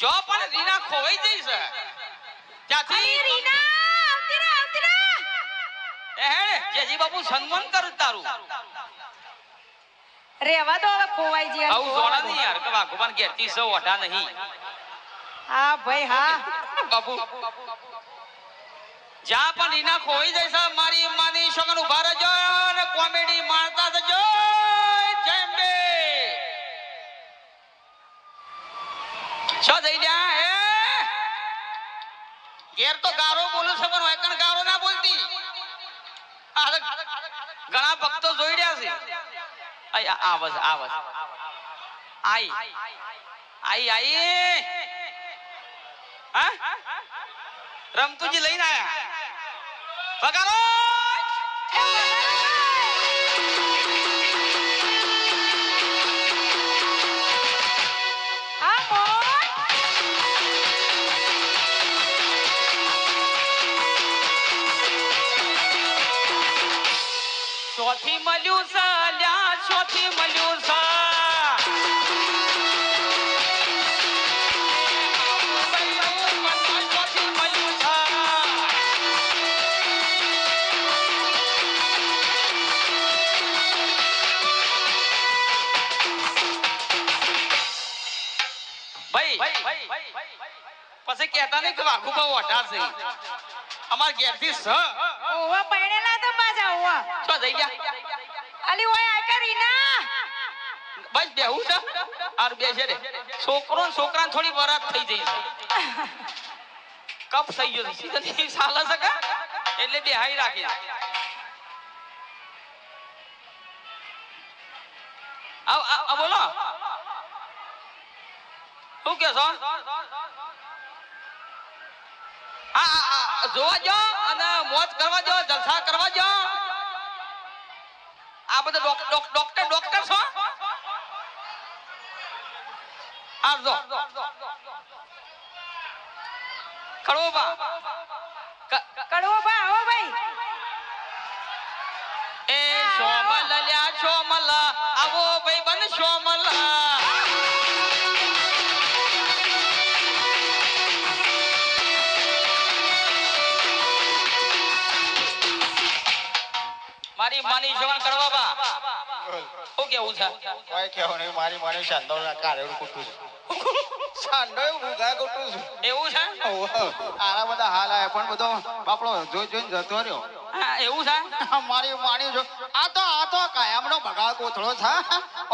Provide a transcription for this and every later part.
જો પણ રીના ખોવાઈ જઈ છે. ત્યાંથી રીના આવતી રહે આવતી રહે. એ હે જેજી બાપુ સન્માન કર તારું. રેવા દો હવે ખોવાઈ જઈ આવું જોડા નહીં યાર કે વાઘુબાન ઘેરતી સૌ ઓઢા નહીં. હા ભાઈ હા. બાપુ. જ્યાં પણ રીના ખોઈ જાય છે મારી માની શગન ઊભા રહેજો અને કોમેડી મારતા જજો જય અંબે શું થઈ ગયા હે? ઘેર તો ગારો બોલું છે, પણ વેકણ ગારો ના બોલતી. ઘણા ભક્તો જોઈ રહ્યા છે. આવસ આવસ આઈ આઈ આઈ. હા? રમતુજી લઈને આયા. વગાડો! ચોથી મળ્યું છે લ્યા ચોથી મળ્યું છે ભાઈ. પછી કહેતા નહીં કે વાઘુ બહુ વઢા છે. અમાર ઘેરથી સ. ઓવા પૈણેલા તો પાછા ઓવા છો જઈ ગયા અલી ઓય આ કરી ના બસ બેહું છે આર બે છે રે. છોકરો ને છોકરાને થોડી વરાત થઈ જઈ છે. કપ થઈ ગયો છે. સાલા સકા એટલે બે હાઈ રાખી આવ બોલો. શું કે છો? હા જોવા જો અને મોજ કરવા જો જલસા કરવા જો આ બધા ડોક- ડોક- ડોક્ટર ડોક્ટર છો? આ કડવોબા ખડો બા ક- ક- કડવો બા આવો ભાઈ. એ શોમલ લ્યા શોમલ. આવો ભાઈ બન શોમલ. મારી માની જવાન કરવા બા. શું કેવું છે? કોઈ કહેવું નહીં મારી મારી શાંતો કારેલું કૂટું છે. શાંતો ભૂગા કૂટું છું. એવું છે? આરા બધા હાલ આયા પણ બધો બાપડો જોઈ જોઈને જતો રહ્યો. એવું છે? મારી માની જો. આ તો આ તો કાયમનો બગાડ કોથળો છે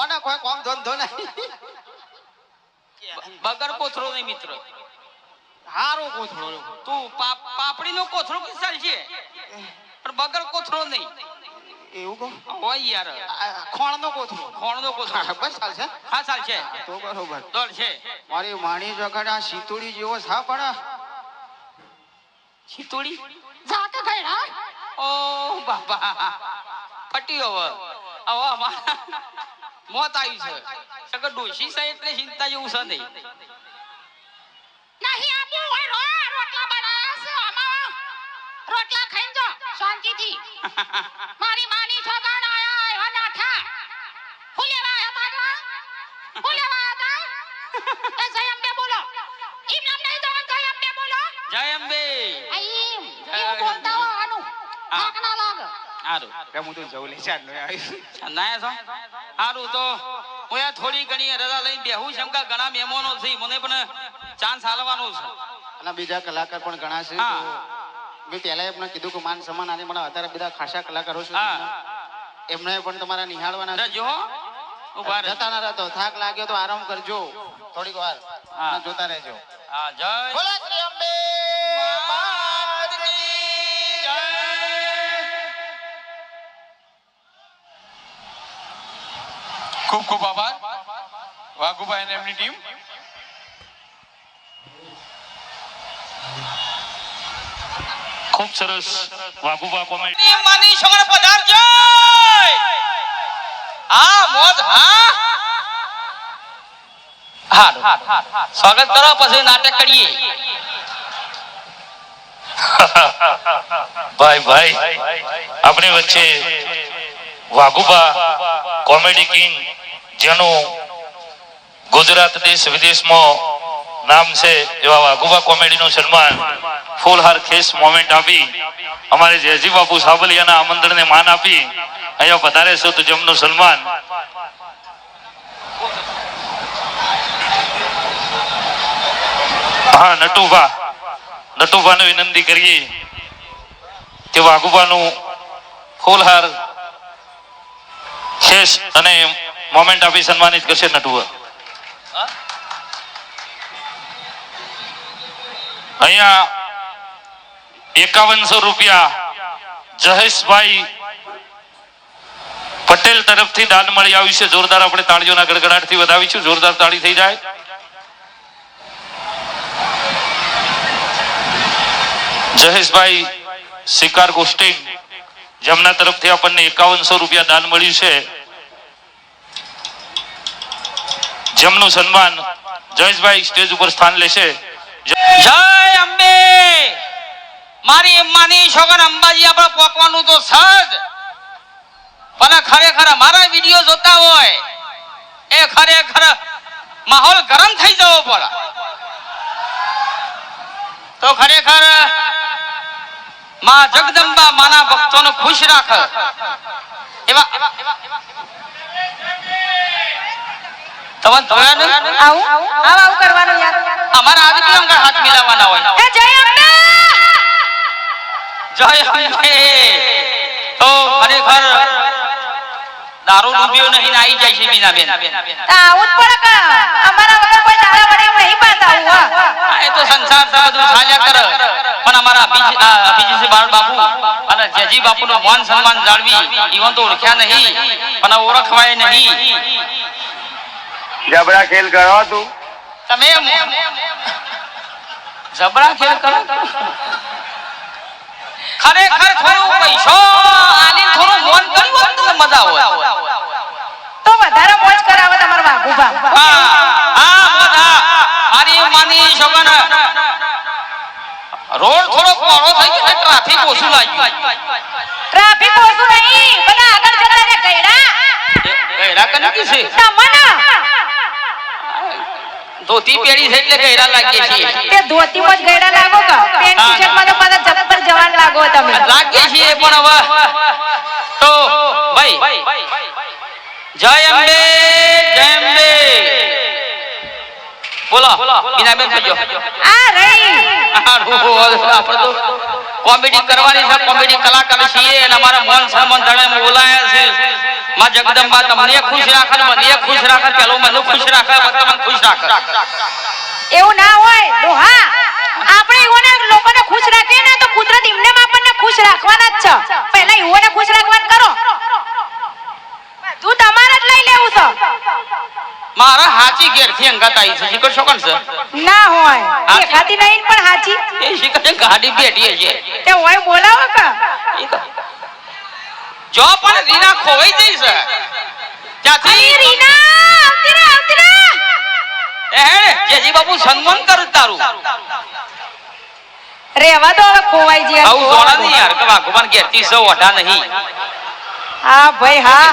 અને કોઈ કોમ ધંધો નહીં. બગર કોથળો નહીં મિત્ર. હારો કોથળો તું પાપ પાપડીનો કોથળો કિસ્સા છે પણ બગર કોથળો નહીં. એવું કહો? હોય યાર ખોણનો કોથળો ખોણનો કોથળો બસ ચાલશે હા ચાલશે તો બરોબર. દોડ છે. મારી માણી જગડ આ શીતુડી જેવો છે પણ છીતોડી જાકે ગયડા? ઓ બાબા પટી હવે. હવે અમારા મોત આવ્યું છે. સગર ડોશી છે એટલે ચિંતા જેવું છે નહીં. નહીં આપું હોય રો રોટલા બનાવ્યા છે આમાં. રોટલા ખાઈ જો શાંતિથી. મારી માની આયા એવા નાઠા હું લેવા આયા તા હું લેવા આયા તા એ જય અંબે બોલો. ઈમ નામ નહીં તો જય અંબે બોલો. જય અંબે આ ઈમ બોલતા હો આનું. હા. થાક ના કે હું તો જવું લે ચાંદનો આવીશ. નાયા છો? સારું તો હું આ થોડી ઘણી રજા લઈને બેહું છું. એમ કે ઘણા મહેમાનો છે. મને પણ ચાન્સ હાલવાનો છે. અને બીજા કલાકાર પણ ઘણા છે. મેં પહેલા એમને કીધું કે માન સન્માન આને મને અત્યારે બધા ખાસા કલાકારો છે. એમને પણ તમારા નિહાળવાના જો ઊભા જતા ના રહેતો. થાક લાગ્યો તો આરામ કરજો. થોડીક વાર. જોતા રહેજો. હા જય બોલો શ્રી અંબે. માત કી જય. ખૂબ ખૂબ આભાર. વાઘુભાઈ અને એમની ટીમ. ખૂબ સરસ. વાઘુબા કોમેડી માની છોકરા પધારજો હા મોજ હા? હા સ્વાગત કરો પછી નાટક કરીએ. ભાઈ ભાઈ આપણી વચ્ચે વાઘુબા કોમેડી કિંગ જેનું ગુજરાત દેશ વિદેશમાં નામ છે એવા વાઘુભા કોમેડીનું સન્માન. ફૂલહાર ખેસ મોમેન્ટ આપી. અમારે જયજી બાપુ સાબલિયાના આમંત્રણને માન આપી. અહીંયા પધારે છો તો જમનું સન્માન. હા, નટુભા. નટુભાને વિનંતી કરીએ કે ફૂલ ફૂલહાર ખેસ અને મોમેન્ટ આપી સન્માનિત કરશે નટુભા. અહીંયા એકાવનસો રૂપિયા જહેશભાઈ પટેલ તરફથી દાન મળી આવ્યું છે. જોરદાર આપણે તાળીઓના ગડગડાટથી વધાવીશું. જોરદાર તાળી થઈ જાય. જહેશભાઈ શિકાર ગોષ્ઠી જેમના તરફથી આપણને એકાવનસો રૂપિયા દાન મળ્યું છે. જેમનું સન્માન જયેશભાઈ સ્ટેજ ઉપર સ્થાન લેશે. જય અંબે. મારી માની છોકર અંબાજી આપણે પોકવાનું તો સજ પણ ખરેખર અમારા વીડિયો જોતા હોય, એ ખરેખર માહોલ ગરમ થઈ જવો પડે. તો ખરેખરમાં જગદંબા માના ભક્તોને ખુશ રાખ. એવા તમે જોયા ને આવું? આવ આવું કરવાનું યાર. અમાર આવી બી અંગા હાથ મિલાવવાના હોય? એ જય અંબે જય અંબે તો ખરેખર દારૂ ડૂબ્યો નહીં ને આવી જાય છે બીના બેન તા આવું જ પડે કા અમારા વગર કોઈ તારા વડે નહીં આવું હા. એ તો સંસાર તો બધું ચાલ્યા કરે. પણ અમારા બીજી બાળ બાપુ અને જેજી બાપુનું માન સન્માન જાળવી ઈવન તો ઓળખ્યા નહીં પણ ઓળખવાય નહીં. જબરા ખેલ કરો તું તમે જબરા ખેલ કરો ખરેખર થોડું પૈસો આલી થોડું મોન કર્યું હોત તો મજા આવે તો વધારે મોજ કરાવે તમાર વાઘુબા હા હા મોઢા મારી માની છોકન રોડ થોડો પહોળો થઈ ગયો ટ્રાફિક ઓછું લાગ્યું ટ્રાફિક ઓછું નહીં બધા આગળ જતા રે ગયડા ગયરા કને કી છે તમને ધોતી પહેરી છે એટલે ગયરા લાગીએ છીએ. તે ધોતીમાં જ ગયડા લાગો કા? પેન્ટ ટી-શર્ટમાં તો પાછા જબ્બર જવાન લાગો તમે. લાગીએ છીએ પણ હવે તો ભાઈ જય અંબે જય અંબે. બોલો બીનાબેન કહેજો આ રહી. આપણે તો કોમેડી કરવાની છે કોમેડી કલાકાર છીએ અને અમારા મન સન્માન ધણે બોલાયા છે. માં જગદંબા તમને ખુશ રાખે મને ખુશ રાખે પેલો મને ખુશ રાખે તમને ખુશ રાખે. એવું ના હોય ડોહા આપણે ઈઓને લોકોને ખુશ રાખીએ ને તો કુદરત એમને આપણને ખુશ રાખવાના જ છે. પહેલા ઈઓને ખુશ રાખવાનું કરો. તું તમારે જ લઈ લેવું છે. મારા હાચી ઘેરથી અંગાત આવી છે. શીખર શોકન છે? ના હોય. દેખાતી નહીં પણ હાચી. એ શીખર ગાડી બેઠી છે તે હોય બોલાવો કા. એ જો પણ રીના ખોવાઈ જઈ છે. ત્યાંથી રીના આવતી રે આવતી રે એ હે જેજી બાપુ સન્માન કરું તારું. રેવા દો ખોવાઈ જાય આવું જોણા નહીં યાર કે ભગવાન ઘેરથી સૌ વઢા નહીં. હા ભાઈ હા.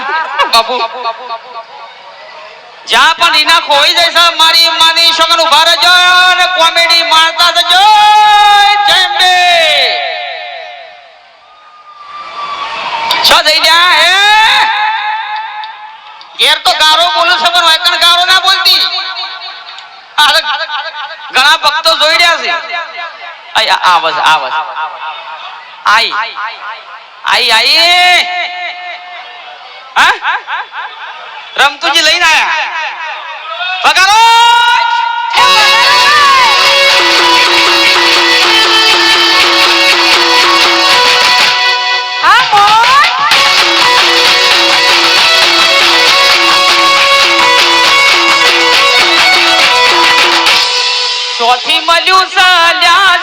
બાપુ જ્યાં પણ રીના ખોઈ છે મારી માની છોકન ઊભા રહેજો અને કોમેડી મારતા જજો જય અંબે. છો થઈ ગયા હે? ઘેર તો ગારો બોલું છે, પણ ગારો ના બોલતી. ઘણા ભક્તો જોઈ રહ્યા છે. આવસ આવસ આઈ આઈ આઈ રમતુજી લઈને આયા. પગારો! મળ્યું છે લ્યા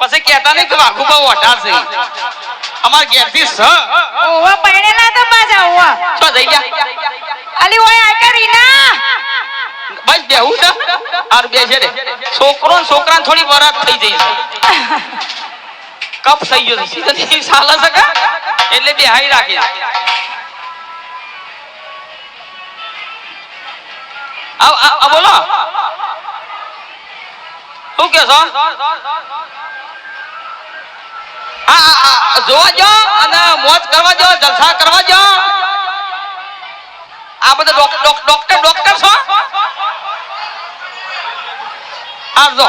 પછી કેતા નહીં તો આખું બહુ છે. અમાર ઘેરથી સ. ઓવા તો પાછા ઓવા. જઈ ગયા. અલી હોય આ કરી ના બસ બેહું છે? આર બે છે છોકરો છોકરા થોડી વરાત થઈ જઈ કપ થઈ ગયો સીધા સાલા સકા એટલે બે હાઈ રાખી આવ આવ બોલો. શું કે છો? જોવા જો અને મોજ કરવા જો જલસા કરવા જાઓ આ બધા ડોક- ડોક- ડોક્ટર ડોક્ટર છો? આવજો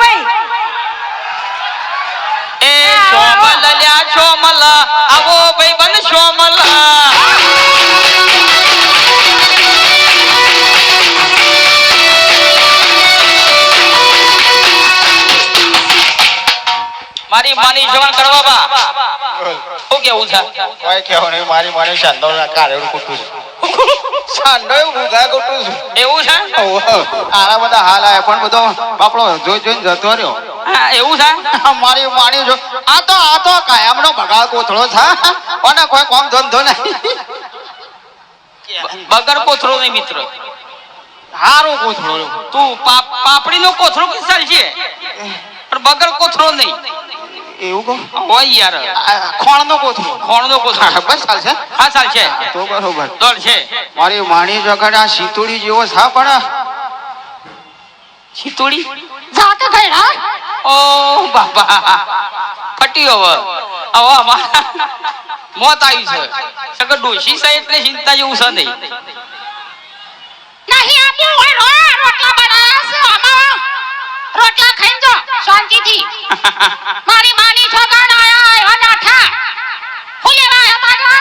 ભાઈ. એ લ્યા આવો ભાઈ બન શોમલ. મારી માની જવાન કરવા શું કેવું છે? કોઈ કહેવું નહીં મારી મારી શાંતોના કારેલું કૂટું છું. સાંડો હું ગા એવું છે? આના બધા હાલ આયા પણ બધો બાપડો જોઈ જોઈને જતો રહ્યો. એવું છે? મારી માણી જો આ તો આ તો કાયમનો બગાડ કોથળો છે અને કોઈ કોમ ધંધો નહીં. બગર કોથળો નહીં મિત્રો. હારું કોથળો. તું પાપ પાપડી નો કોથળો કે છે પણ બગર કોથળો નહીં. એવું કહો? હોય યાર ખોણ નો કોથળો ખોણ નો કોથળો બસ ચાલશે હા ચાલશે તો બરોબર. દોડ છે. મારી માણી જગડ આ સીતુડી જેવો છે પણ સીતુડી જાત ગયડા? ઓ બાબા ફટી હવે. આવો અમારા મોત આવ્યું છે. સગર ડોશી છે એટલે ચિંતા જેવું છે નહીં. નહીં આપું ઓય રોટલા બનાવ્યા છે આમાં. રોટલા ખાઈ જો શાંતિથી. મારી માની છોકરા આયા એવા નાઠા હું લેવા આયા તા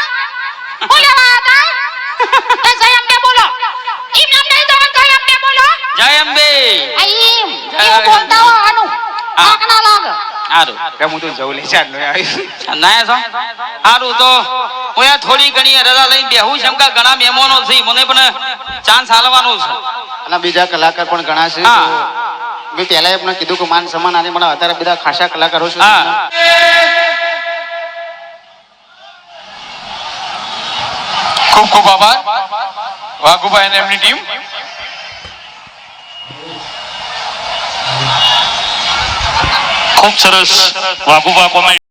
હું લેવા આયા તા એ જય અંબે બોલો ઈમ નામ નહીં જવાનું જય અંબે બોલો જય અંબે આ ઈમ બોલતા હો આનું. આંખ ના લાગે. સારું કે હું તો જવું લે ચાલ આવી. ના છો? આરું તો હું આ થોડી ઘણી રજા લઈને બેહું છે. એમ કે ઘણા મહેમાનો છે મને પણ ચાન્સ હાલવાનો છે. અને બીજા કલાકાર પણ ઘણા છે. તો મેં પહેલા એમને કીધું કે માન સન્માન આને મને અત્યારે બધા ખાસા કલાકારો છે ખૂબ ખૂબ આભાર વાઘુભાઈ અને એમની ટીમ ખૂબ સરસ વાઘુબા કોમેડી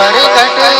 મારી પરગટ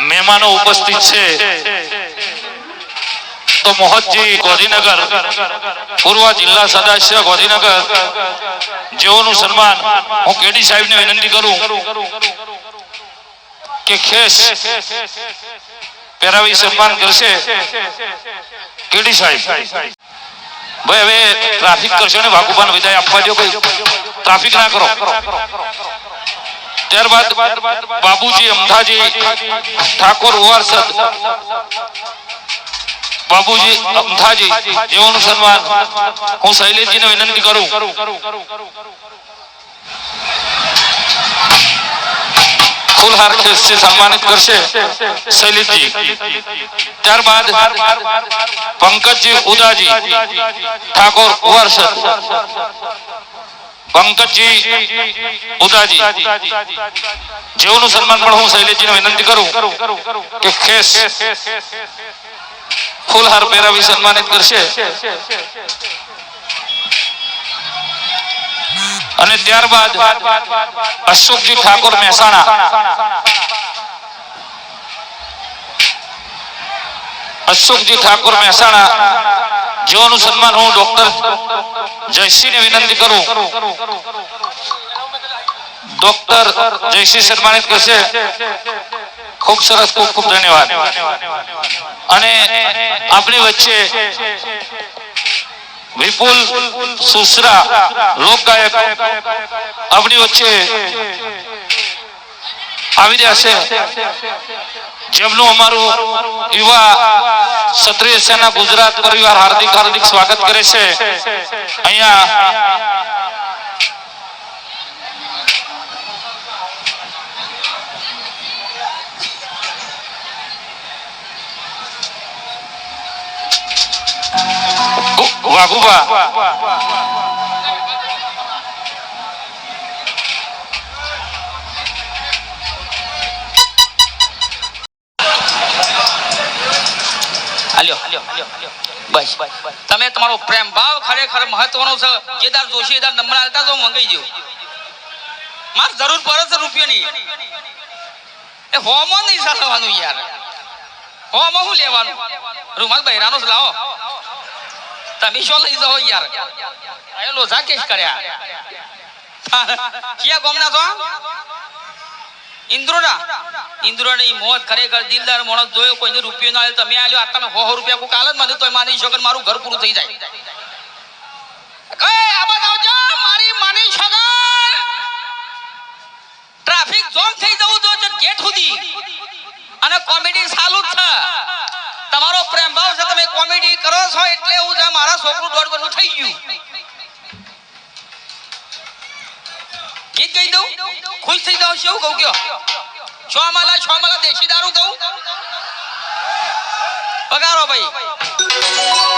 મહેમાનો ઉપસ્થિત છે તો મોહતજી ગોધીનગર પૂર્વ જિલ્લા સદસ્ય ગોધીનગર જેઓનું સન્માન હું કેડી સાહેબને વિનંતી કરું કે ખેસ પહેરાવી સન્માન કરશે કેડી સાહેબ ભાઈ હવે ટ્રાફિક કરશો ને વાઘુબાને વિદાય આપવા દો કોઈ ટ્રાફિક ના કરો. ત્યારબાદ બાબુજી અમથાજી ઠાકોર ઓવારસદ બાબુજી અમથાજી જેઓનું સન્માન હું શૈલેષજીને વિનંતી કરું. ફૂલહાર ખેસથી સન્માનિત કરશે શૈલેષજી ત્યારબાદ પંકજજી ઉદાજી ઠાકોર ઓવારસદ પંકજજી, ઉદાજી. જેઓનું સન્માન પણ હું શૈલેષજીને વિનંતી કરું કે ખેસ ફૂલહાર પહેરાવી સન્માનિત કરશે. અને ત્યારબાદ અશોકજી ઠાકોર મહેસાણા. અશોકજી ઠાકોર મહેસાણા જેઓનું સન્માન હું ડોક્ટર જયસિંહને વિનંતી કરું. ડોક્ટર જયસિંહ સન્માનિત કરશે. ખૂબ સરસ, ખૂબ ખૂબ ધન્યવાદ. અને આપણી વચ્ચે વિપુલ સુસરા, લોક ગાયક, આપણી વચ્ચે આવી રહ્યા છે. જેમનું અમારું યુવા ક્ષત્રિય સેના ગુજરાત પરિવાર હાર્દિક હાર્દિક સ્વાગત કરે છે. અહીંયા વાઘુબા. હાલ્યો. બસ. તમે તમારો પ્રેમ ભાવ ખરેખર મહત્વનો છે. જેદાર જોશી એ દાર નંબર આલતા તો મંગાઈ દો માર જરૂર પડે છે રૂપિયાની. એ હોમો નહીં ચાલવાનું યાર. હોમો હું લેવાનું? રૂમાલ બહેરાનો જ લાવો. તમે શું લઈ જાઓ યાર? એ લોઝા કેસ કર્યા. ક્યાં ગોમના છો? ઇન્દ્રોડા ઇન્દ્રોની મોત ખરેખર દિલદાર મોણસ જોયો, કોઈને રૂપિયો ના તમે આલ્યો, આ તમે હો હો રૂપિયા કોઈ કાલ જ તોય માની શકો મારું ઘર પૂરું થઈ જાય. કઈ આ આવજો, મારી માની શકો ટ્રાફિક જોમ થઈ જવું જો ગેટ સુધી. અને કોમેડી ચાલુ જ છે. તમારો પ્રેમ ભાવ છે, તમે કોમેડી કરો છો, એટલે હું મારા છોકરું દોઢ થઈ ગયું. ગીત ગઈ દઉં? ખુશ થઈ જાઉં શું કહું કયો? છ માલા છ માલા દેશી દારૂ દઉં? પગારો ભાઈ.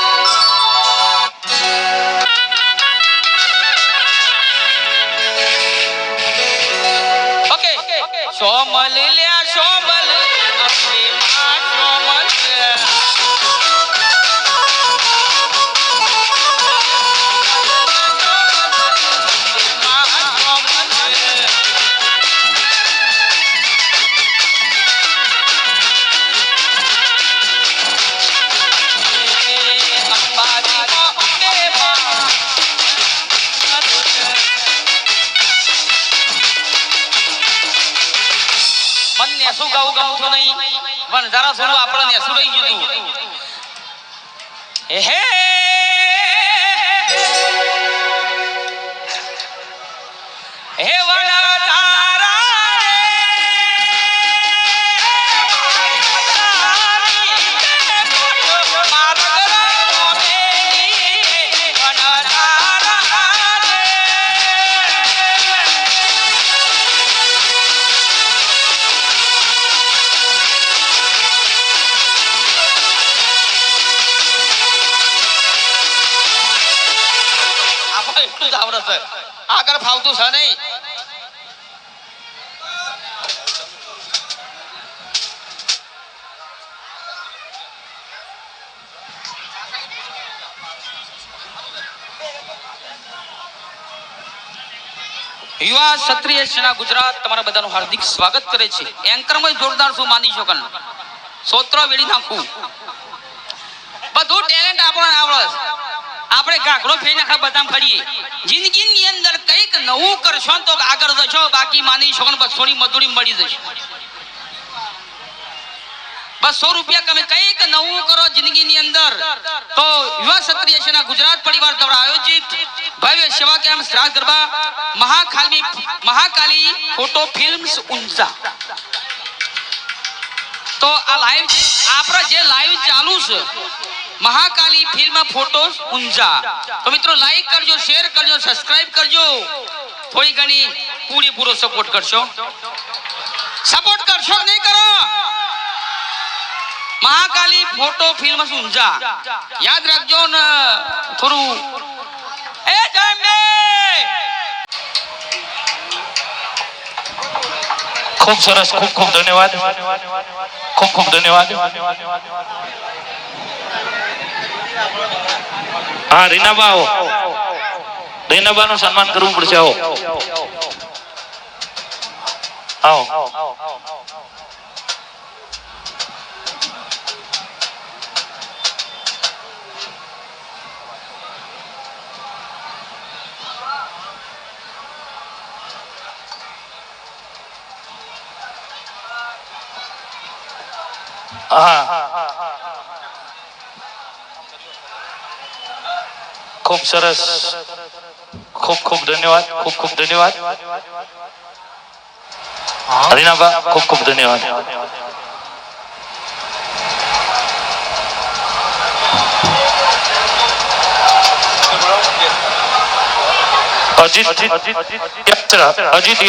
નેસું ગાવું ગમતું નહીં. પણ જરા થોડું આપણે નેસું રહી ગયું હતું હે છે આગળ ફાવતું છે નહીં યુવા ક્ષત્રિય સેના ગુજરાત તમારા બધાનું હાર્દિક સ્વાગત કરે છે એન્કરમાં જોરદાર શું માની શકન? સોત્ર વેડી નાખું બધું ટેલેન્ટ આપણને આવડે. આપણે ગાઘડો ફેરી નાખા બધા ફરીએ. જિંદગીની અંદર કંઈક નવું કરશો તો આગળ જશો, બાકી માની છો બસો ની મજૂરી મળી જશે. બસો રૂપિયા તમે કંઈક નવું કરો જિંદગીની અંદર. તો યુવા ક્ષત્રિય સેના ગુજરાત પરિવાર દ્વારા આયોજિત ભવ્ય સેવા કેમ્પ શ્રાદ્ધ ગરબા મહાકાલી મહાકાલી ફોટો ફિલ્મ્સ ઊંઝા. તો આ લાઈવ આપણા જે લાઈવ ચાલુ છે મહાકાલી ફિલ્મ ફોટોસ ઊંઝા તો મિત્રો લાઈક કરજો શેર કરજો સબસ્ક્રાઇબ કરજો થોડી ઘણી પૂરી પૂરો સપોર્ટ કરશો સપોર્ટ કરશો કે નહીં કરો મહાકાલી ફોટો ફિલ્મ ઊંઝા યાદ રાખજો ને થોડું એ જયંબે ખૂબ સરસ ખૂબ ખૂબ ધન્યવાદ ખૂબ ખૂબ ધન્યવાદ હા રીનાબા આવો રીનાબા નું સન્માન કરવું પડશે આવો આવો હા ખૂબ સરસ. ખૂબ ખૂબ ધન્યવાદ, ખૂબ ખૂબ ધન્યવાદ. રીનાબા ખૂબ ખૂબ ધન્યવાદ. અજીત અજીત અજીત